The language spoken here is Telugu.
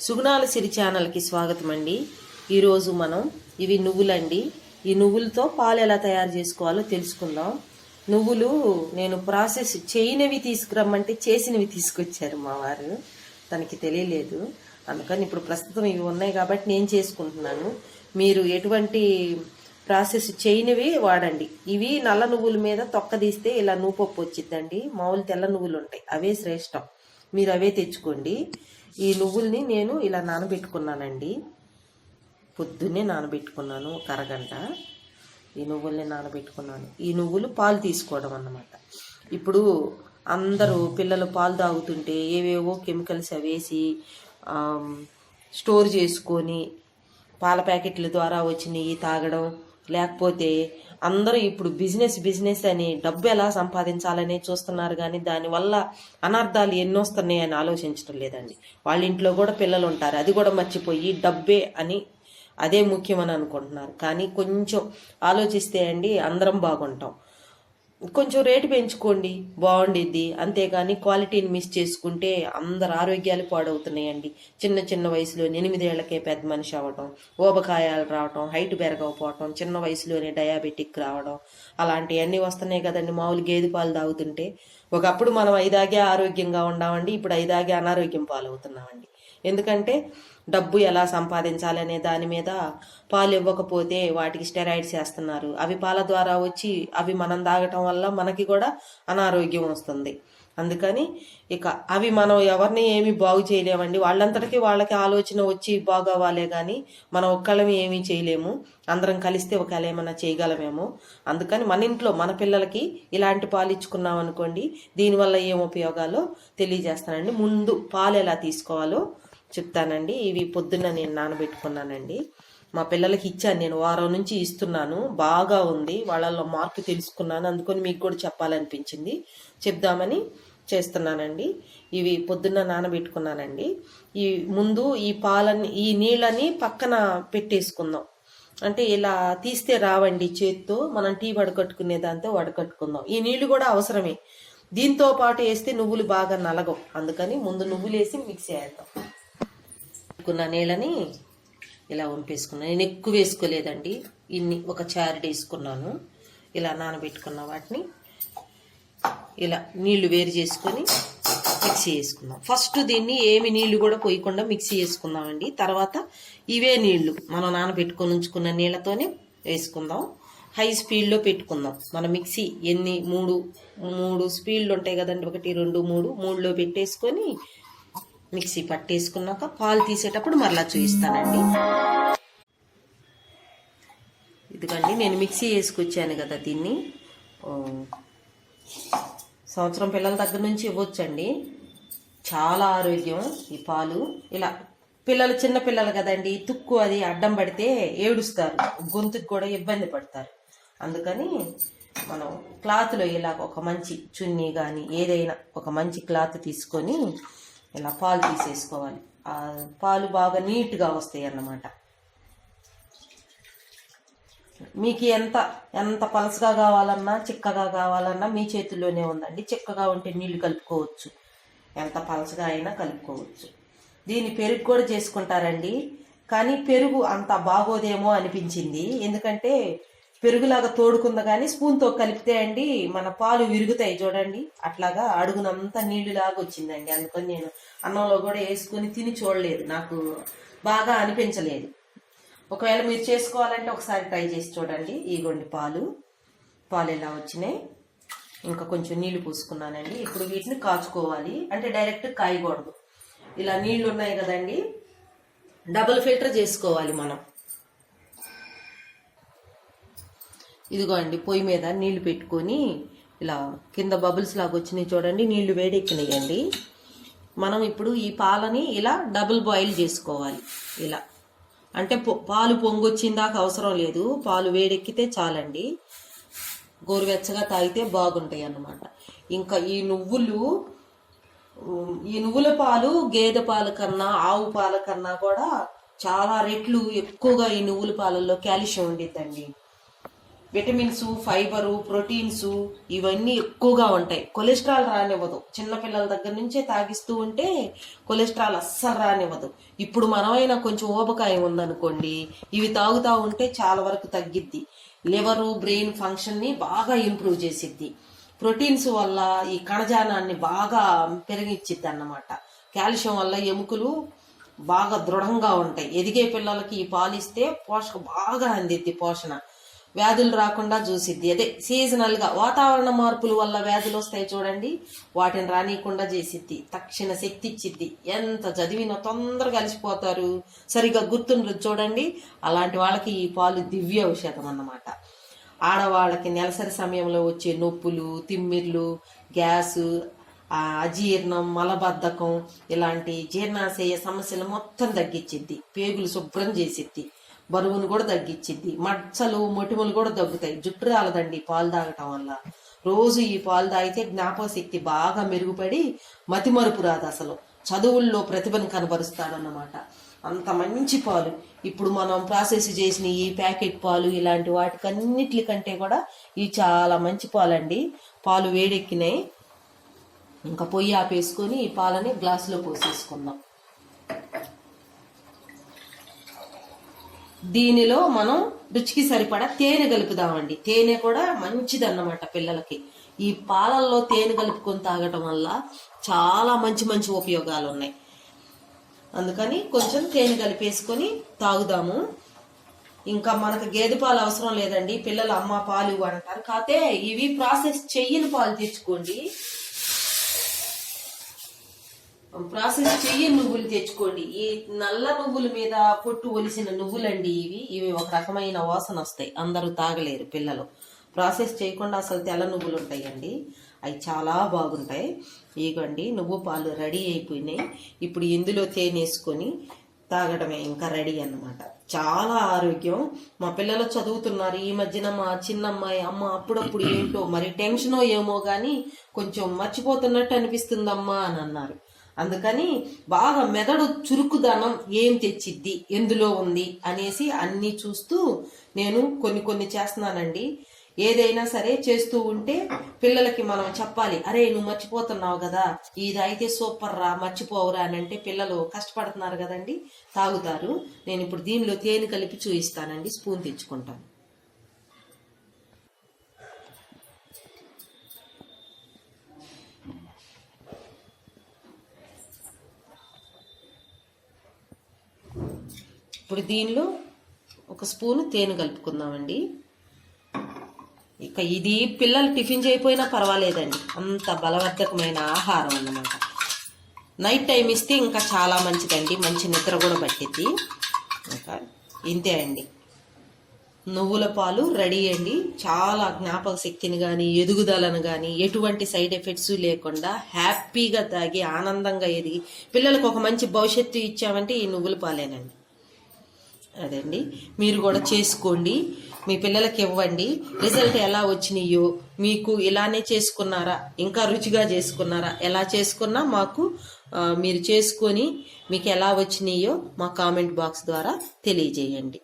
సుగుణాల సిరి ఛానల్కి స్వాగతం అండి ఈరోజు మనం ఇవి నువ్వులండి. ఈ నువ్వులతో పాలు ఎలా తయారు చేసుకోవాలో తెలుసుకుందాం. నువ్వులు నేను ప్రాసెస్ చేయనివి తీసుకురమ్మంటే చేసినవి తీసుకొచ్చారు మా వారు. తనకి తెలియలేదు. అందుకని ఇప్పుడు ప్రస్తుతం ఇవి ఉన్నాయి కాబట్టి నేను చేసుకుంటున్నాను. మీరు ఎటువంటి ప్రాసెస్ చేయనివి వాడండి. ఇవి నల్ల నువ్వుల మీద తొక్క తీస్తే ఇలా పప్పు వచ్చిద్దండి. మామూలు తెల్ల నువ్వులు ఉంటాయి. అవే శ్రేష్టం. మీరు అవే తెచ్చుకోండి. ఈ నువ్వుల్ని నేను ఇలా నానబెట్టుకున్నానండి. పొద్దున్నే నానబెట్టుకున్నాను ఒక అరగంట. ఈ నువ్వుల్ని నానబెట్టుకున్నాను. ఈ నువ్వులు పాలు తీసుకోవడం అన్నమాట. ఇప్పుడు అందరూ పిల్లలు పాలు తాగుతుంటే ఏవేవో కెమికల్స్ అవేసి స్టోర్ చేసుకొని పాల ప్యాకెట్ల ద్వారా వచ్చినవి తాగడం లేకపోతే అందరూ ఇప్పుడు బిజినెస్ బిజినెస్ అని డబ్బు ఎలా సంపాదించాలనే చూస్తున్నారు కానీ దానివల్ల అనర్థాలు ఎన్నో వస్తున్నాయి అని ఆలోచించడం లేదండి. వాళ్ళ ఇంట్లో కూడా పిల్లలు ఉంటారు. అది కూడా మర్చిపోయి డబ్బే అని అదే ముఖ్యమని అనుకుంటున్నారు. కానీ కొంచెం ఆలోచిస్తే అండి అందరం బాగుంటాం. కొంచెం రేటు పెంచుకోండి బాగుండిద్ది. అంతేగాని క్వాలిటీని మిస్ చేసుకుంటే అందరు ఆరోగ్యాలు పాడవుతున్నాయండి. చిన్న చిన్న వయసులో ఎనిమిదేళ్ళకే పెద్ద మనిషి అవ్వడం ఊబకాయాలు రావడం హైట్ పెరగకపోవటం చిన్న వయసులోనే డయాబెటిక్ రావడం అలాంటివన్నీ వస్తున్నాయి కదండి. మామూలు గేదె పాలు తాగుతుంటే ఒకప్పుడు మనం ఐదాగే ఆరోగ్యంగా ఉన్నామండి ఇప్పుడు ఐదాగే అనారోగ్యం పాలవుతున్నామండి. ఎందుకంటే డబ్బు ఎలా సంపాదించాలనే దాని మీద పాలు ఇవ్వకపోతే వాటికి స్టెరాయిడ్స్ వేస్తున్నారు. అవి పాల ద్వారా వచ్చి అవి మనం తాగటం వల్ల మనకి కూడా అనారోగ్యం వస్తుంది. అందుకని ఇక అవి మనం ఎవరిని ఏమి బాగు చేయలేమండి. వాళ్ళంతటికీ వాళ్ళకి ఆలోచన వచ్చి బాగవ్వాలే కానీ మనం ఒక్కళ్ళమి ఏమీ చేయలేము. అందరం కలిస్తే ఒకవేళ ఏమైనా చేయగలమేమో. అందుకని మన ఇంట్లో మన పిల్లలకి ఇలాంటి పాలు ఇచ్చుకున్నాం అనుకోండి దీనివల్ల ఏం ఉపయోగాలో తెలియజేస్తానండి. ముందు పాలు ఎలా తీసుకోవాలో చెప్తానండి. ఇవి పొద్దున్న నేను నానబెట్టుకున్నానండి. మా పిల్లలకి ఇచ్చాను నేను వారం నుంచి ఇస్తున్నాను. బాగా ఉంది. వాళ్ళలో మార్పు తెలుసుకున్నాను. అందుకని మీకు కూడా చెప్పాలనిపించింది. చెప్దామని చేస్తున్నానండి. ఇవి పొద్దున్న నానబెట్టుకున్నానండి. ఈ ముందు ఈ పాలని ఈ నీళ్ళని పక్కన పెట్టేసుకుందాం. అంటే ఇలా తీస్తే రావండి చేత్తో. మనం టీ వడకట్టుకునే దాంతో వడకట్టుకుందాం. ఈ నీళ్ళు కూడా అవసరమే. దీంతో పాటు వేస్తే నువ్వులు బాగా నలగవు. అందుకని ముందు నువ్వులు వేసి మిక్సీ వేద్దాం. పెట్టుకున్న నీళ్ళని ఇలా వంపేసుకున్నాను నేను ఎక్కువ వేసుకోలేదండి. ఇన్ని ఒక చారెడ్ వేసుకున్నాను ఇలా నానబెట్టుకున్న వాటిని ఇలా నీళ్ళు వేరు చేసుకొని మిక్సీ వేసుకుందాం ఫస్ట్ దీన్ని ఏమి నీళ్ళు కూడా పోయకుండా మిక్సీ వేసుకుందామండి తర్వాత ఇవే నీళ్ళు మనం నానబెట్టుకొని ఉంచుకున్న నీళ్ళతోనే వేసుకుందాం. హై స్పీడ్లో పెట్టుకుందాం. మన మిక్సీ ఎన్ని? మూడు మూడు స్పీడ్లు ఉంటాయి కదండి. ఒకటి రెండు మూడు మూడులో పెట్టేసుకొని మిక్సీ పట్టేసుకున్నాక పాలు తీసేటప్పుడు మరలా చూపిస్తానండి ఇదిగండి నేను మిక్సీ వేసుకొచ్చాను కదా దీన్ని. సంవత్సరం పిల్లల దగ్గర నుంచి ఇవ్వచ్చండి. చాలా ఆరోగ్యం ఈ పాలు. ఇలా పిల్లలు చిన్న పిల్లలు కదండి తుక్కు అది అడ్డం పడితే ఏడుస్తారు. గొంతుకు కూడా ఇబ్బంది పడతారు. అందుకని మనం క్లాత్లో ఇలా ఒక మంచి చున్నీ కానీ ఏదైనా ఒక మంచి క్లాత్ తీసుకొని ఇలా పాలు తీసేసుకోవాలి. ఆ పాలు బాగా నీట్గా వస్తాయి అన్నమాట. మీకు ఎంత ఎంత పలసగా కావాలన్నా చిక్కగా కావాలన్నా మీ చేతుల్లోనే ఉందండి. చిక్కగా ఉంటే నీళ్ళు కలుపుకోవచ్చు. ఎంత పలసగా అయినా కలుపుకోవచ్చు. దీన్ని పెరుగు కూడా చేసుకుంటారండి. కానీ పెరుగు అంత బాగోదేమో అనిపించింది. ఎందుకంటే పెరుగులాగా తోడుకుంది కానీ స్పూన్తో కలిపితే అండి మన పాలు విరుగుతాయి చూడండి. అట్లాగా అడుగునంతా నీళ్ళులాగా వచ్చిందండి. అందుకని నేను అన్నంలో కూడా వేసుకొని తిని చూడలేదు. నాకు బాగా అనిపించలేదు. ఒకవేళ మీరు చేసుకోవాలంటే ఒకసారి ట్రై చేసి చూడండి. ఇగోండి పాలు. పాలు ఎలా వచ్చినాయి? ఇంకా కొంచెం నీళ్ళు పోసుకున్నానండి. ఇప్పుడు వీటిని కాచుకోవాలి. అంటే డైరెక్ట్ కాయకూడదు. ఇలా నీళ్ళు ఉన్నాయి కదండి. డబుల్ ఫిల్టర్ చేసుకోవాలి మనం. ఇదిగో అండి పొయ్యి మీద నీళ్ళు పెట్టుకొని ఇలా కింద బబుల్స్ లాగా వచ్చినాయి చూడండి. నీళ్ళు వేడెక్కినాయండి. మనం ఇప్పుడు ఈ పాలని ఇలా డబుల్ బాయిల్ చేసుకోవాలి. ఇలా. అంటే పొ- పాలు పొంగొచ్చిందాక అవసరం లేదు. పాలు వేడెక్కితే చాలండి. గోరువెచ్చగా తాగితే బాగుంటాయి అన్నమాట ఇంకా ఈ నువ్వులు ఈ నువ్వుల పాలు గేదె పాల కన్నా ఆవు పాల కన్నా కూడా చాలా రెట్లు ఎక్కువగా ఈ నువ్వుల పాలల్లో కాల్షియం ఉండిద్దండి. విటమిన్స్ ఫైబరు ప్రోటీన్స్ ఇవన్నీ ఎక్కువగా ఉంటాయి. కొలెస్ట్రాల్ రానివ్వదు. చిన్నపిల్లల దగ్గర నుంచే తాగిస్తూ ఉంటే కొలెస్ట్రాల్ అస్సలు రానివ్వదు. ఇప్పుడు మనమైనా కొంచెం ఊబకాయం ఉందనుకోండి ఇవి తాగుతూ ఉంటే చాలా వరకు తగ్గిద్ది. లివరు బ్రెయిన్ ఫంక్షన్ని బాగా ఇంప్రూవ్ చేసిద్ది. ప్రోటీన్స్ వల్ల ఈ కణజానాన్ని బాగా పెరిగిచ్చిద్ది అన్నమాట కాల్షియం వల్ల ఎముకలు బాగా దృఢంగా ఉంటాయి. ఎదిగే పిల్లలకి ఈ పాలిస్తే పోషక బాగా అందిద్ది పోషణ. వ్యాధులు రాకుండా చూసిద్ది అదే సీజనల్గా వాతావరణ మార్పుల వల్ల వ్యాధులు వస్తాయి చూడండి. వాటిని రానియకుండా చేసిద్ది తక్షణ శక్తి ఇచ్చిద్ది ఎంత చదివినా తొందరగా కలిసిపోతారు సరిగా గుర్తుండదు చూడండి. అలాంటి వాళ్ళకి ఈ పాలు దివ్య ఔషధం అన్నమాట. ఆడవాళ్ళకి నెలసరి సమయంలో వచ్చే నొప్పులు తిమ్మిర్లు గ్యాసు అజీర్ణం మలబద్ధకం ఇలాంటి జీర్ణాశయ సమస్యలు మొత్తం తగ్గించిద్ది పేగులు శుభ్రం చేసిద్ది బరువును కూడా తగ్గించిద్ది మచ్చలు మొటిమలు కూడా తగ్గుతాయి. జుట్టు రాలదండి పాలు తాగటం వల్ల. రోజు ఈ పాలు తాగితే జ్ఞాపకశక్తి బాగా మెరుగుపడి మతిమరుపు రాదు అసలు. చదువుల్లో ప్రతిభను కనబరుస్తాడన్నమాట. అంత మంచి పాలు. ఇప్పుడు మనం ప్రాసెస్ చేసిన ఈ ప్యాకెట్ పాలు ఇలాంటి వాటికన్నిటికంటే కూడా ఇవి చాలా మంచి పాలండి. పాలు వేడెక్కినాయి. ఇంకా పొయ్యి ఆపేసుకొని ఈ పాలని గ్లాసులో పోసేసుకుందాం. దీనిలో మనం రుచికి సరిపడా తేనె కలుపుదామండి. తేనె కూడా మంచిదన్నమాట పిల్లలకి. ఈ పాలల్లో తేనె కలుపుకొని తాగటం వల్ల చాలా మంచి మంచి ఉపయోగాలు ఉన్నాయి అందుకని కొంచెం తేనె కలిపేసుకొని తాగుదాము. ఇంకా మనకు గేదె పాలు అవసరం లేదండి. పిల్లలు అమ్మ పాలు అంటారు కాకపోతే ఇవి ప్రాసెస్ చెయ్యని పాలు తెచ్చుకోండి ప్రాసెస్ చెయ్యి నువ్వులు తెచ్చుకోండి. ఈ నల్ల నువ్వుల మీద పొట్టు ఒలిసిన నువ్వులండి ఇవి. ఇవి ఒక రకమైన వాసన వస్తాయి. అందరూ తాగలేరు పిల్లలు. ప్రాసెస్ చేయకుండా అసలు తెల్ల నువ్వులు ఉంటాయండి. అవి చాలా బాగుంటాయి. ఇగోండి నువ్వు పాలు రెడీ అయిపోయినాయి. ఇప్పుడు ఇందులో తేనె వేసుకొని తాగడమే ఇంకా రెడీ అన్నమాట. చాలా ఆరోగ్యం. మా పిల్లలు చదువుతున్నారు. ఈ మధ్యన మా చిన్నమ్మాయి అమ్మ అప్పుడప్పుడు ఏంటో మరి టెన్షనో ఏమో కానీ కొంచెం మర్చిపోతున్నట్టు అనిపిస్తుందమ్మా అని అన్నారు. అందుకని బాగా మెదడు చురుకుదనం ఏం తెచ్చిద్ది? ఎందులో ఉంది? అనేసి అన్ని చూస్తూ నేను కొన్ని కొన్ని చేస్తున్నానండి. ఏదైనా సరే చేస్తూ ఉంటే పిల్లలకి మనం చెప్పాలి అరే నువ్వు మర్చిపోతున్నావు కదా ఇది అయితే సూపర్ రా మర్చిపోవురా అని అంటే పిల్లలు కష్టపడుతున్నారు కదండి తాగుతారు. నేను ఇప్పుడు దీనిలో తేనె కలిపి చూయిస్తానండి స్పూన్ తెచ్చుకుంటాను. ఇప్పుడు దీనిలో ఒక స్పూను తేనె కలుపుకుందామండి. ఇక ఇది పిల్లలు టిఫిన్ చేయకపోయినా పర్వాలేదండి. అంత బలవర్ధకమైన ఆహారం అన్నమాట. నైట్ టైం ఇస్తే ఇంకా చాలా మంచిదండి. మంచి నిద్ర కూడా పట్టిద్ది. ఇంకా ఇంతే అండి. నువ్వుల పాలు రెడీ అండి. చాలా జ్ఞాపక శక్తిని కానీ ఎదుగుదలను కానీ ఎటువంటి సైడ్ ఎఫెక్ట్స్ లేకుండా హ్యాపీగా తాగి ఆనందంగా ఎదిగి పిల్లలకు ఒక మంచి భవిష్యత్తు ఇచ్చామంటే ఈ నువ్వుల పాలేనండి. అదండి. మీరు కూడా చేసుకోండి. మీ పిల్లలకి ఇవ్వండి. రిజల్ట్ ఎలా వచ్చినాయో మీకు ఇలానే చేసుకున్నారా? ఇంకా రుచిగా చేసుకున్నారా? ఎలా చేసుకున్నా మాకు మీరు చేసుకొని మీకు ఎలా వచ్చినాయో మా కామెంట్ బాక్స్ ద్వారా తెలియజేయండి.